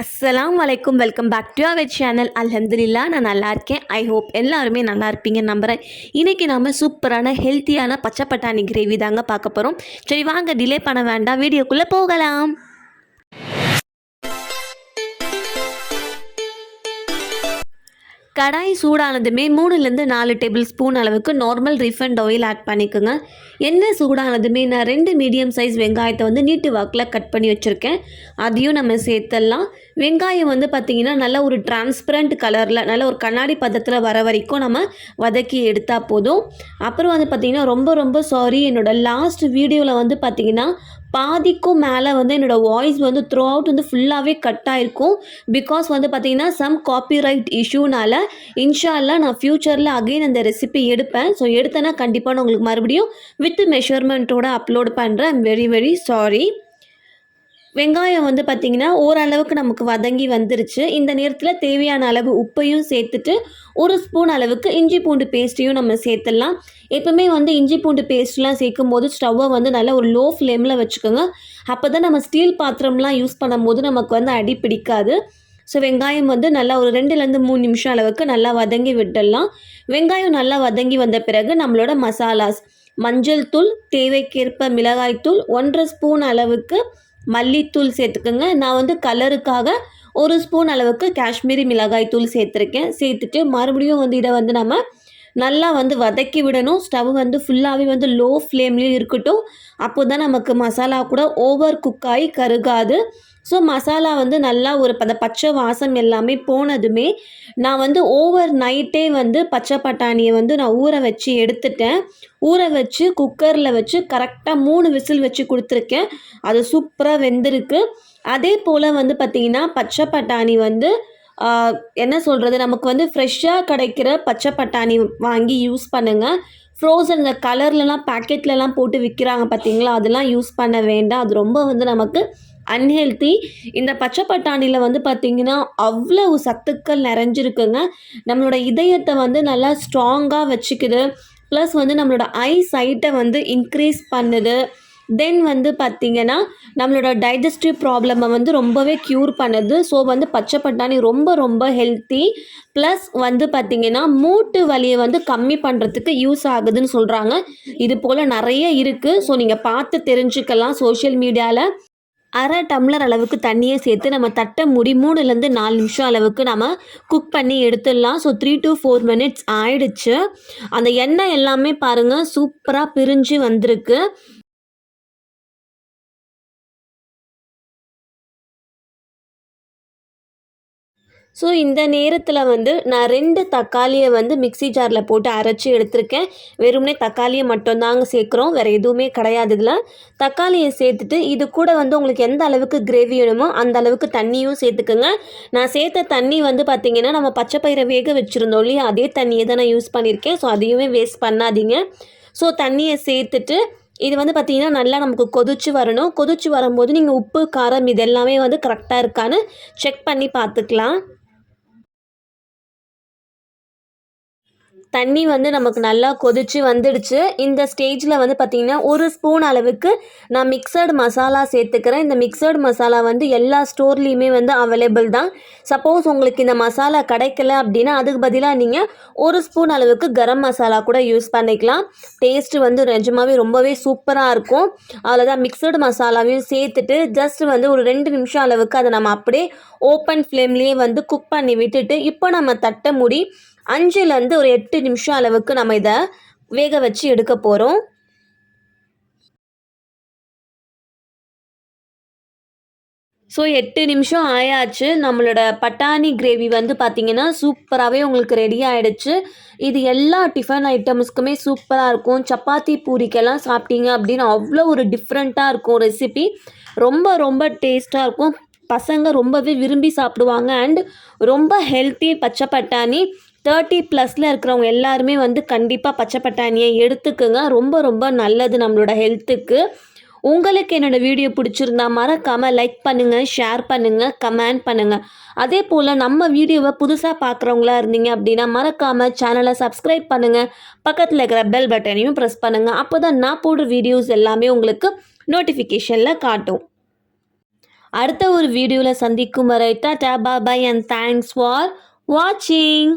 அஸ்ஸலாம் வலைக்கும் welcome back to our channel அலமதுல்லா நான் நல்லா இருக்கேன். ஐ ஹோப் எல்லாருமே நல்லா இருப்பீங்க நம்புகிறேன் இன்றைக்கி நாம் சூப்பரான ஹெல்த்தியான பச்சை பட்டாணி கிரேவி தாங்க பார்க்க போகிறோம் சரி வாங்க டிலே பண்ண வேண்டாம். வீடியோக்குள்ளே போகலாம். கடாய் சூடானதுமே மூணுலேருந்து நாலு டேபிள் ஸ்பூன் அளவுக்கு நார்மல் ரீஃபண்ட் ஆயில் ஆட் பண்ணிக்கோங்க. எண்ணெய் சூடானதுமே நான் ரெண்டு மீடியம் சைஸ் வெங்காயத்தை வந்து நீட்டு வாக்கில் கட் பண்ணி வச்சுருக்கேன். அதையும் நம்ம சேர்த்துடலாம். வெங்காயம் வந்து பார்த்திங்கன்னா நல்ல ஒரு டிரான்ஸ்பரண்ட் கலரில் நல்ல ஒரு கண்ணாடி பதத்தில் வர வரைக்கும் நம்ம வதக்கி எடுத்தால் போதும். அப்புறம் வந்து பார்த்திங்கன்னா ரொம்ப ரொம்ப சாரி என்னோடய லாஸ்ட் வீடியோவில் வந்து பார்த்திங்கன்னா பாதிக்கும் மேலே வந்து என்னோடய வாய்ஸ் வந்து த்ரூ அவுட் வந்து ஃபுல்லாகவே கட் ஆகிருக்கும் பிகாஸ் வந்து பார்த்திங்கன்னா சம் காப்பிரைட் இஷ்யூனால் இன்ஷால்லா நான் ஃப்யூச்சரில் அகைன் அந்த ரெசிபி எடுப்பேன். ஸோ எடுத்தேன்னா கண்டிப்பாக நான் உங்களுக்கு மறுபடியும் வித் மெஷர்மெண்ட்டோட அப்லோட் பண்ணுறேன் ஐம் வெரி வெரி சாரி வெங்காயம் வந்து பார்த்திங்கன்னா ஓரளவுக்கு நமக்கு வதங்கி வந்துருச்சு. இந்த நேரத்தில் தேவையான அளவு உப்பையும் சேர்த்துட்டு ஒரு ஸ்பூன் அளவுக்கு இஞ்சி பூண்டு பேஸ்ட்டையும் நம்ம சேர்த்துடலாம். எப்பவுமே வந்து இஞ்சி பூண்டு பேஸ்ட்லாம் சேர்க்கும் போது ஸ்டவ்வை வந்து நல்லா ஒரு லோ ஃப்ளேமில் வச்சுக்கோங்க. அப்போ தான் நம்ம ஸ்டீல் பாத்திரம்லாம் யூஸ் பண்ணும்போது நமக்கு வந்து அடி பிடிக்காது. ஸோ வெங்காயம் வந்து நல்லா ஒரு ரெண்டுலேருந்து மூணு நிமிஷம் அளவுக்கு நல்லா வதங்கி விட்டுடலாம். வெங்காயம் நல்லா வதங்கி வந்த பிறகு நம்மளோட மசாலாஸ் மஞ்சள் தூள் தேவைக்கேற்ப மிளகாய்த்தூள் ஒன்றரை ஸ்பூன் அளவுக்கு மல்லித்தூள் சேர்த்துக்கோங்க. நான் வந்து கலருக்காக ஒரு ஸ்பூன் அளவுக்கு காஷ்மீரி மிளகாய் தூள் சேர்த்துருக்கேன். சேர்த்துட்டு மறுபடியும் வந்து இதை வந்து நம்ம நல்லா வந்து வதக்கி விடணும். ஸ்டவ் வந்து ஃபுல்லாகவே வந்து லோ ஃப்ளேம்லேயும் இருக்கட்டும். அப்போ தான் நமக்கு மசாலா கூட ஓவர் குக்காகி கருகாது. ஸோ மசாலா வந்து நல்லா ஒரு அந்த பச்சை வாசம் எல்லாமே போனதுமே நான் வந்து ஓவர் நைட்டே வந்து பச்சை பட்டாணியை வந்து நான் ஊற வச்சு எடுத்துட்டேன். ஊற வச்சு குக்கரில் வச்சு கரெக்டாக மூணு விசில் வச்சு கொடுத்துருக்கேன். அது சூப்பராக வெந்திருக்கு. அதே போல் வந்து பார்த்திங்கன்னா பச்சை பட்டாணி வந்து என்ன சொல்கிறது நமக்கு வந்து ஃப்ரெஷ்ஷாக கிடைக்கிற பச்சை பட்டாணி வாங்கி யூஸ் பண்ணுங்கள் ஃப்ரோசன் இந்த கலர்லலாம் பேக்கெட்லலாம் போட்டு விற்கிறாங்க பார்த்தீங்களா அதெல்லாம் யூஸ் பண்ண வேண்டாம். அது ரொம்ப வந்து நமக்கு அன்ஹெல்த்தி இந்த பச்சை பட்டாணியில் வந்து பார்த்திங்கன்னா அவ்வளவு சத்துக்கள் நிறைஞ்சிருக்குங்க. நம்மளோட இதயத்தை வந்து நல்லா ஸ்ட்ராங்காக வச்சுக்குது. ப்ளஸ் வந்து நம்மளோட ஐ சைட்டை வந்து இன்க்ரீஸ் பண்ணுது. தென் வந்து பார்த்திங்கன்னா நம்மளோட டைஜஸ்டிவ் ப்ராப்ளமை வந்து ரொம்பவே க்யூர் பண்ணுது. ஸோ வந்து பச்சை பட்டாணி ரொம்ப ரொம்ப ஹெல்த்தி ப்ளஸ் வந்து பார்த்திங்கன்னா மூட்டு வலியை வந்து கம்மி பண்ணுறதுக்கு யூஸ் ஆகுதுன்னு சொல்கிறாங்க இது போல் நிறைய இருக்குது ஸோ நீங்கள் பார்த்து தெரிஞ்சுக்கலாம் சோஷியல் மீடியாவில் அரை டம்ளர் அளவுக்கு தண்ணியை சேர்த்து நம்ம தட்டை முடி மூணுலேருந்து நாலு நிமிஷம் அளவுக்கு நம்ம குக் பண்ணி எடுத்துடலாம். So three to four minutes ஆயிடுச்சு. அந்த எண்ணெய் எல்லாமே பாருங்கள் சூப்பராக பிரிஞ்சு வந்திருக்கு. ஸோ இந்த நேரத்தில் வந்து நான் ரெண்டு தக்காளியை வந்து மிக்சி ஜாரில் போட்டு அரைச்சி எடுத்திருக்கேன். வெறுமனே தக்காளியை மட்டும்தாங்க சேர்க்குறோம். வேறு எதுவுமே கிடையாது இதில். தக்காளியை சேர்த்துட்டு இது கூட வந்து உங்களுக்கு எந்த அளவுக்கு கிரேவி வேணுமோ அந்த அளவுக்கு தண்ணியும் சேர்த்துக்குங்க. நான் சேர்த்த தண்ணி வந்து பார்த்திங்கன்னா நம்ம பச்சை பயிரை வேக வச்சுருந்தோம் இல்லையா? அதே தண்ணியை தான் நான் யூஸ் பண்ணியிருக்கேன் ஸோ அதையுமே வேஸ்ட் பண்ணாதீங்க. ஸோ தண்ணியை சேர்த்துட்டு இது வந்து பார்த்திங்கன்னா நல்லா நமக்கு கொதிச்சு வரணும். கொதிச்சு வரும்போது நீங்கள் உப்பு காரம் இதெல்லாமே வந்து கரெக்டாக இருக்கான்னு செக் பண்ணி பார்த்துக்கலாம் தண்ணி வந்து நமக்கு நல்லா கொதிச்சு வந்துடுச்சு. இந்த ஸ்டேஜில் வந்து பார்த்திங்கன்னா ஒரு ஸ்பூன் அளவுக்கு நான் மிக்சர்டு மசாலா சேர்த்துக்கிறேன். இந்த மிக்சர்டு மசாலா வந்து எல்லா ஸ்டோர்லேயுமே வந்து அவைலபிள் தான். சப்போஸ் உங்களுக்கு இந்த மசாலா கிடைக்கல அப்படின்னா அதுக்கு பதிலாக நீங்கள் ஒரு ஸ்பூன் அளவுக்கு கரம் மசாலா கூட யூஸ் பண்ணிக்கலாம். டேஸ்ட்டு வந்து நிஜமாகவே ரொம்பவே சூப்பராக இருக்கும். அதில் தான் மிக்சடு மசாலாவையும் சேர்த்துட்டு ஜஸ்ட் வந்து ஒரு ரெண்டு நிமிஷம் அளவுக்கு அதை நம்ம அப்படியே ஓப்பன் ஃப்ளேம்லேயே வந்து குக் பண்ணி விட்டுட்டு இப்போ நம்ம தட்ட முடி அஞ்சுலேருந்து ஒரு எட்டு நிமிஷம் அளவுக்கு நம்ம இதை வேக வச்சு எடுக்க போகிறோம் ஸோ எட்டு நிமிஷம் ஆயாச்சு. நம்மளோட பட்டாணி கிரேவி வந்து பார்த்திங்கன்னா சூப்பராகவே உங்களுக்கு ரெடி ஆகிடுச்சு இது எல்லா டிஃபன் ஐட்டம்ஸ்க்குமே சூப்பராக இருக்கும். சப்பாத்தி பூரிக்கெல்லாம் சாப்பிட்டீங்க அப்படின்னு அவ்வளோ ஒரு டிஃப்ரெண்ட்டாக இருக்கும் ரெசிபி ரொம்ப ரொம்ப டேஸ்ட்டாக இருக்கும். பசங்க ரொம்பவே விரும்பி சாப்பிடுவாங்க. அண்ட் ரொம்ப ஹெல்த்தி பச்சை பட்டாணி. தேர்ட்டி ப்ளஸில் இருக்கிறவங்க எல்லாருமே வந்து கண்டிப்பாக பச்சை பட்டாணியை எடுத்துக்குங்க. ரொம்ப ரொம்ப நல்லது நம்மளோட ஹெல்த்துக்கு உங்களுக்கு என்னோடய வீடியோ பிடிச்சிருந்தா மறக்காமல் லைக் பண்ணுங்கள் ஷேர் பண்ணுங்கள் கமெண்ட் பண்ணுங்கள் அதே போல் நம்ம வீடியோவை புதுசாக பார்க்குறவங்களா இருந்தீங்க அப்படின்னா மறக்காமல் சேனலை சப்ஸ்கிரைப் பண்ணுங்கள் பக்கத்தில் இருக்கிற பெல் பட்டனையும் ப்ரெஸ் பண்ணுங்கள் அப்போ தான் நான் போடுற வீடியோஸ் எல்லாமே உங்களுக்கு நோட்டிஃபிகேஷனில் காட்டும். அடுத்த ஒரு வீடியோவில் சந்திக்கும் வரை tata bye bye and thanks for வாட்சிங்